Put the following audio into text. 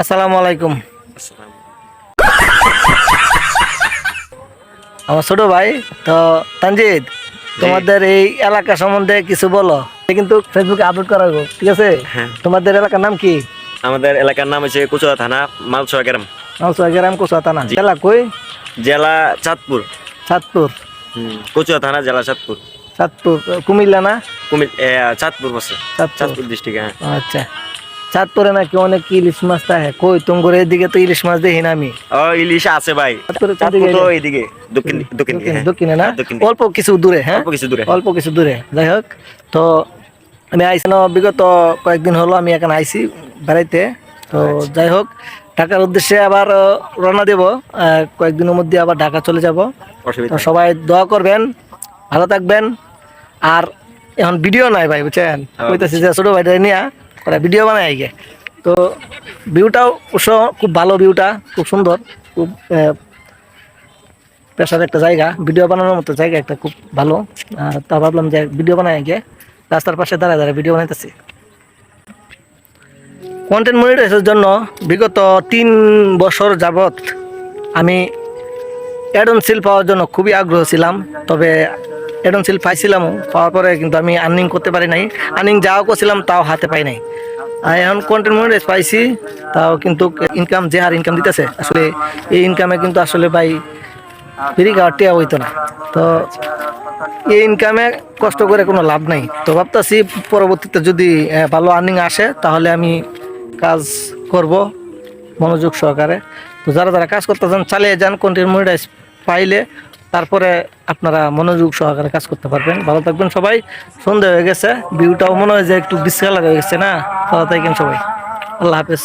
আসসালামু আলাইকুম। আমার ছোট ভাই তো তানজিদ তোমাদের এই এলাকা সম্বন্ধে কিছু বলো। কিন্তু ফেসবুকে আপলোড করা হবে, ঠিক আছে? হ্যাঁ। তোমাদের এলাকার নাম কি? আমাদের এলাকার নাম হচ্ছে কুচুয়া থানা মালসোয়া গ্রাম। মালসুয়া গ্রাম কোসাতানা জি। জেলা কই? জেলা চাঁদপুর। চাঁদপুর। কুচুয়া থানা জেলা চাঁদপুর। চাঁদপুর কুমিল্লা না? কুমিল এ, চাঁদপুর বসে। চাঁদপুর। চাঁদপুর ডিস্ট্রিক্ট হ্যাঁ। আচ্ছা। চাঁদপুরে নাকি অনেক ইলিশ মাছ থাকে। কই তোমার এদিকে তো ইলিশ মাছ দেখি না আমি। ও ইলিশ আছে ভাই। তো এটা? এইদিকে দক্ষিণ দক্ষিণ দিকে হ্যাঁ। দক্ষিণে না? হ্যাঁ। অল্প কিছু দূরে হ্যাঁ? অল্প কিছু দূরে। অল্প কিছু দূরে। যাই হোক তো আমি আইসি না বিগত কয়েকদিন হলো আমি এখানে আইসি বেড়াইতে। তো আচ্ছা। যাই হোক ঢাকার উদ্দেশ্যে আবার রওনা দেব। কয়েকদিনের মধ্যে আবার ঢাকা চলে যাব। সবাই দোয়া করবেন ভালো থাকবেন। আর এখন ভিডিও নাই ভাই বুঝছেন? কইতেছি যে ছোটো ভাইটা নিয়ে ওরা ভিডিও বানায় গে তো ভিউটাও অবশ্য খুব ভালো ভিউটা, খুব সুন্দর, খুব পেশার একটা জায়গা, ভিডিও বানানোর মতো জায়গা একটা খুব ভালো। আর তা ভাবলাম যে ভিডিও বানায় গিয়ে রাস্তার পাশে দাঁড়ায় দাঁড়ায় ভিডিও বানাইতেছি। কন্টেন্ট মনিটাইজের জন্য বিগত তিন বছর যাবত আমি অ্যাডন সিল পাওয়ার জন্য খুবই আগ্রহ ছিলাম। তবে অ্যাডন সিল পাইছিলাম, পাওয়ার পরে কিন্তু আমি আর্নিং করতে পারি নাই। আর্নিং যাও করছিলাম তাও হাতে পাই নাই। আর এখন কন্টেন্ট মনিটাইজ পাইছি, তাও কিন্তু ইনকাম যে হার ইনকাম দিতেছে, আসলে এই ইনকামে কিন্তু আসলে ভাই ফ্রি খাওয়ার টিয়া হইতো না। তো এই ইনকামে কষ্ট করে কোনো লাভ নাই। তো ভাবতেছি পরবর্তীতে যদি ভালো আর্নিং আসে, তাহলে আমি কাজ করব মনোযোগ সহকারে। তো যারা যারা কাজ করতে চান চালিয়ে যান কন্টেন্ট পাইলে তারপরে আপনারা মনোযোগ সহকারে কাজ করতে পারবেন। ভালো থাকবেন সবাই। সন্ধ্যা হয়ে গেছে। ভিউটাও মনে হয় যে একটু ডিসকালার হয়ে গেছে না? ভালো থাকবেন সবাই। আল্লাহ হাফেজ।